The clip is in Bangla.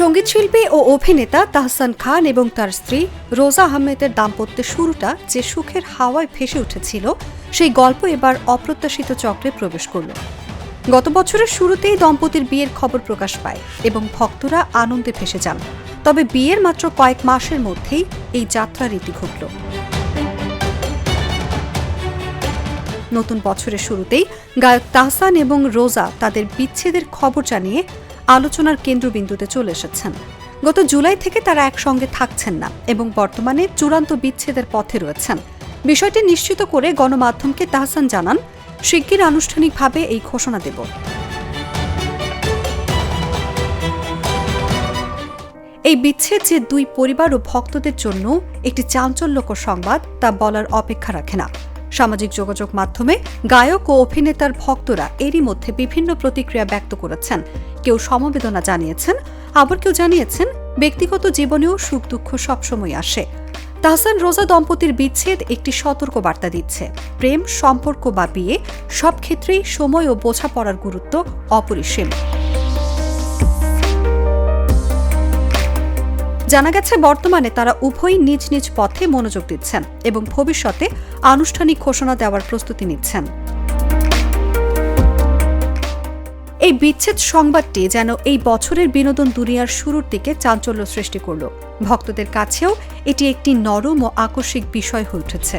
সঙ্গীতশিল্পী ও অভিনেতা তাহসান খান এবং তার স্ত্রী রোজা আহমেদের দাম্পত্যের শুরুটা যে সুখের হাওয়ায় ভেসে উঠেছিল, সেই গল্প এবার অপ্রত্যাশিত চক্রে প্রবেশ করল। গত বছরের শুরুতেই দম্পতির বিয়ের খবর প্রকাশ পায় এবং ভক্তরা আনন্দে ভেসে যান। তবে বিয়ের মাত্র কয়েক মাসের মধ্যেই এই যাত্রা রীতি ঘটল। নতুন বছরের শুরুতেই গায়ক তাহসান এবং রোজা তাদের বিচ্ছেদের খবর জানিয়ে আলোচনার কেন্দ্রবিন্দুতে চলে এসেছেন। গত জুলাই থেকে তারা একসঙ্গে থাকছেন না এবং বর্তমানে চূড়ান্ত বিচ্ছেদের পথে রয়েছেন। বিষয়টি নিশ্চিত করে গণমাধ্যমকে তাহসান জানান, শিগগির আনুষ্ঠানিকভাবে এই ঘোষণা দেব। এই বিচ্ছেদ যে দুই পরিবার ও ভক্তদের জন্য একটি চাঞ্চল্যকর সংবাদ, তা বলার অপেক্ষা রাখে না। সামাজিক যোগাযোগ মাধ্যমে গায়ক ও অভিনেতার ভক্তরা এরই মধ্যে বিভিন্ন প্রতিক্রিয়া ব্যক্ত করেছেন। কেউ সমবেদনা জানিয়েছেন, আবার কেউ জানিয়েছেন, ব্যক্তিগত জীবনেও সুখ দুঃখ সবসময় আসে। তাহসান রোজা দম্পতির বিচ্ছেদ একটি সতর্ক বার্তা দিচ্ছে। প্রেম, সম্পর্ক বা বিয়ে সব ক্ষেত্রেই সময় ও বোঝাপড়ার গুরুত্ব অপরিসীম। জানা গেছে, বর্তমানে তারা উভয়ই নিজ নিজ পথে মনোযোগ দিচ্ছেন এবং ভবিষ্যতে আনুষ্ঠানিক ঘোষণা দেওয়ার প্রস্তুতি নিচ্ছেন। এই বিচ্ছেদ সংবাদটি যেন এই বছরের বিনোদন দুনিয়ার শুরুর দিকে চাঞ্চল্য সৃষ্টি করল। ভক্তদের কাছেও এটি একটি নরম ও আকস্মিক বিষয় হয়ে উঠেছে।